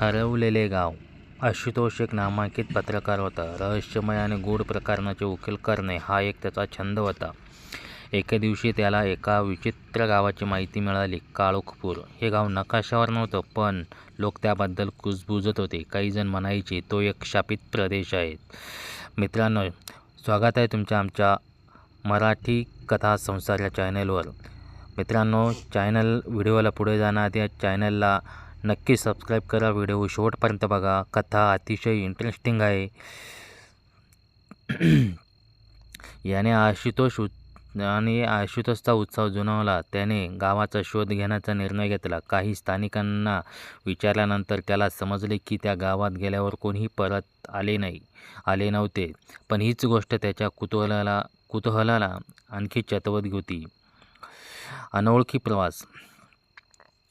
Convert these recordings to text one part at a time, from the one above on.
हरवलेले गाव. आशुतोष एक नामांकित पत्रकार होता. रहस्यमय आणि गूढ प्रकरणाचे उकील करणे हा एक त्याचा छंद होता. एके दिवशी त्याला एका विचित्र गावाची माहिती मिळाली काळोखपूर. हे गाव नकाशावर नव्हतं पण लोक त्याबद्दल कुजबुजत होते. काही जण म्हणायचे तो एक शापित प्रदेश आहे. मित्रांनो स्वागत आहे तुमच्या आमच्या मराठी कथा संसार या चॅनलवर मित्रांनो चॅनल व्हिडिओला पुढे जाण्याआधी या चॅनलला नक्की सबस्क्राईब करा. व्हिडिओ शेवटपर्यंत बघा. कथा अतिशय इंटरेस्टिंग आहे. याने आशुतोष आणि आशुतोषचा उत्सव जुनवला. त्याने गावाचा शोध घेण्याचा निर्णय घेतला. काही स्थानिकांना विचारल्यानंतर त्याला समजले की त्या गावात गेल्यावर कोणीही परत आले नाही आले नव्हते. पण हीच गोष्ट त्याच्या कुतूहलाला कुतूहलाला आणखी चतवत होती. अनोळखी प्रवास.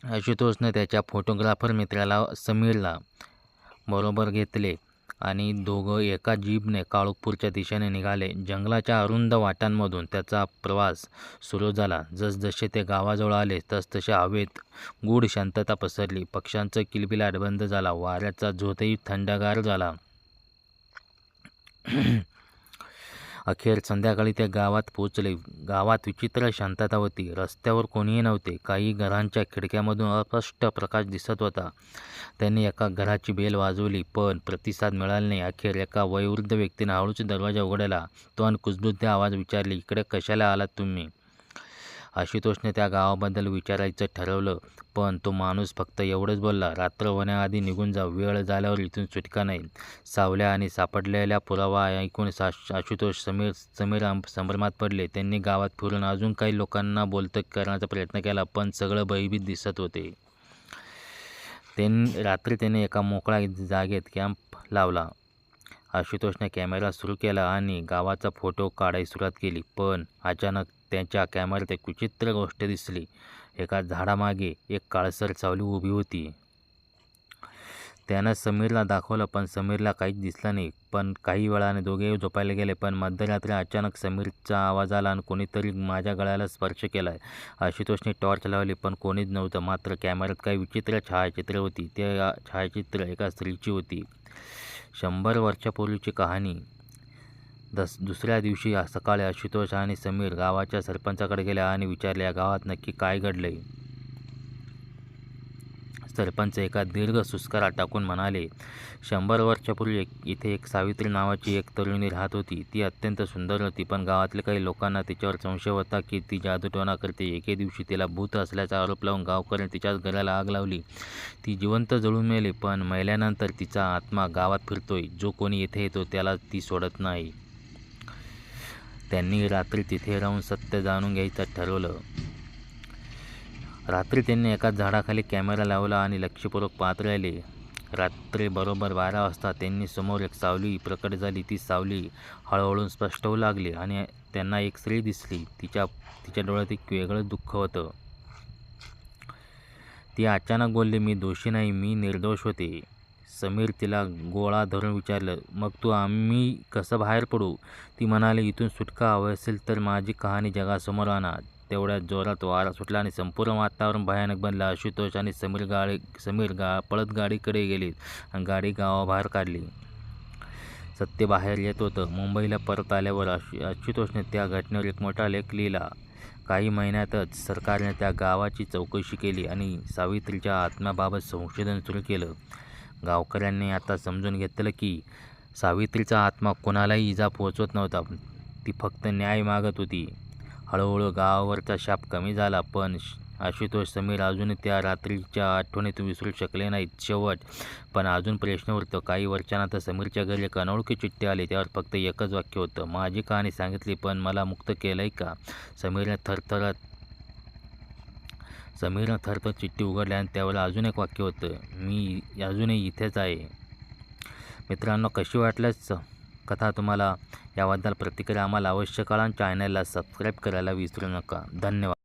आशुतोषने त्याच्या फोटोग्राफर मित्राला समीरला बरोबर घेतले आणि दोघं एका जीपने काळोखपूरच्या दिशेने निघाले. जंगलाच्या अरुंद वाटांमधून त्याचा प्रवास सुरू झाला. जसजसे ते गावाजवळ आले तसतसे हवेत गूढ शांतता पसरली. पक्ष्यांचं किलबिलाट बंद झाला. वाऱ्याचा झोतही थंडगार झाला. अखेर संध्याकाळी त्या गावात पोचले गावात विचित्र शांतता होती. रस्त्यावर कोणीही नव्हते. काही घरांच्या खिडक्यामधून अस्पष्ट प्रकाश दिसत होता. त्यांनी एका घराची बेल वाजवली पण प्रतिसाद मिळाला नाही. अखेर एका वयोवृद्ध व्यक्तीने हळूच दरवाजा उघडला. तो आणि कुजबुद्ध आवाज विचारली इकडे कशाला आलात तुम्ही? आशुतोषने त्या गावाबद्दल विचारायचं ठरवलं पण तो माणूस फक्त एवढंच बोलला रात्र होण्याआधी निघून जा वेळ झाल्यावर इथून सुटका नाही. सावल्या आणि सापडलेल्या पुरावा ऐकून साश आशुतोष समीर समीर संभ्रमात पडले. त्यांनी गावात फिरून अजून काही लोकांना बोलतं करण्याचा प्रयत्न केला पण सगळं भयभीत दिसत होते. त्यांनी रात्री त्याने एका मोकळ्या जागेत कॅम्प लावला. आशुतोषने कॅमेरा सुरू केला आणि गावाचा फोटो काढायला सुरुवात केली पण अचानक त्यांच्या कॅमेऱ्यात एक विचित्र गोष्ट दिसली. एका झाडामागे एक काळसर सावली उभी होती. त्यानं समीरला दाखवलं पण समीरला काहीच दिसलं नाही. पण काही वेळाने दोघेही झोपायला गेले पण मध्यरात्री अचानक समीरचा आवाज आला आणि कोणीतरी माझ्या गळ्याला स्पर्श केला आशुतोषने टॉर्च लावली पण कोणीच नव्हतं. मात्र कॅमेऱ्यात काही विचित्र छायाचित्र होती. ते छायाचित्र एका स्त्रीची होती. शंभर वर्षापूर्वीची कहाणी. दस दुसऱ्या दिवशी सकाळी आशुतोष आणि समीर गावाच्या सरपंचाकडे गेल्या आणि विचारले या गावात नक्की काय घडले सरपंच एका दीर्घ सुस्कारा टाकून म्हणाले शंभर वर्षापूर्वी एक इथे एक सावित्री नावाची एक तरुणी राहत होती. ती अत्यंत सुंदर होती पण गावातल्या काही लोकांना तिच्यावर संशय होता की ती जादूटोणा करते एके दिवशी तिला भूत असल्याचा आरोप लावून गावकऱ्यांनी तिच्याच घराला आग लावली. ती जिवंत जळून मेली पण मेल्यानंतर तिचा आत्मा गावात फिरतोय. जो कोणी येथे येतो त्याला ती सोडत नाही. त्यांनी रात्री तिथे राहून सत्य जाणून घ्यायचं ठरवलं. रात्री त्यांनी एका झाडाखाली कॅमेरा लावला आणि लक्षपूर्वक पाहत राहिले. रात्री बरोबर बारा वाजता त्यांनी समोर एक सावली प्रकट झाली. ती सावली हळूहळू स्पष्ट होऊ लागली आणि त्यांना एक स्त्री दिसली. तिच्या तिच्या डोळ्यात एक वेगळं दुःख होतं. ती अचानक बोलली मी दोषी नाही मी निर्दोष होते. समीर तिला गोळा धरून विचारलं मग तू आम्ही कसं बाहेर पडू? ती म्हणाली इथून सुटका हवी असेल तर माझी कहाणी जगासमोर आणा. तेवढ्या जोरात वारा सुटला आणि संपूर्ण वातावरण भयानक बनलं. आशुतोष आणि समीर गाडी समीर गा पळत गाडीकडे गेले आणि गाडी गावाबाहेर काढली. सत्य बाहेर येत होतं. मुंबईला परत आल्यावर आशु आशुतोषने त्या घटनेवर एक मोठा लेख लिहिला. काही महिन्यातच सरकारने त्या गावाची चौकशी केली आणि सावित्रीच्या आत्म्याबाबत संशोधन सुरू केलं. गावकऱ्यांनी आता समजून घेतलं की सावित्रीचा आत्मा कोणालाही इजा पोचवत नव्हता. ती फक्त न्याय मागत होती. हळूहळू गावावरचा शाप कमी झाला पण आशुतोष समीर अजूनही त्या रात्रीच्या आठवणीत विसरू शकले नाहीत. शेवट पण अजून प्रश्न उरतो. काही वर्षानंतर समीरच्या घरी एक अनोळखी चिठ्ठी आली. त्यावर फक्त एकच वाक्य होतं माझी कहाणी सांगितली पण मला मुक्त केलंय का? समीरने थरथरत समीरनं थरथर चिठ्ठी उघडली आणि त्यावर अजून एक वाक्य होतं मी अजूनही इथेच आहे. मित्रांनो कशी वाटल्याच कथा तुम्हाला याबद्दल प्रतिक्रिया आम्हाला अवश्य कळा चॅनलला सबस्क्राईब करायला विसरू नका. धन्यवाद.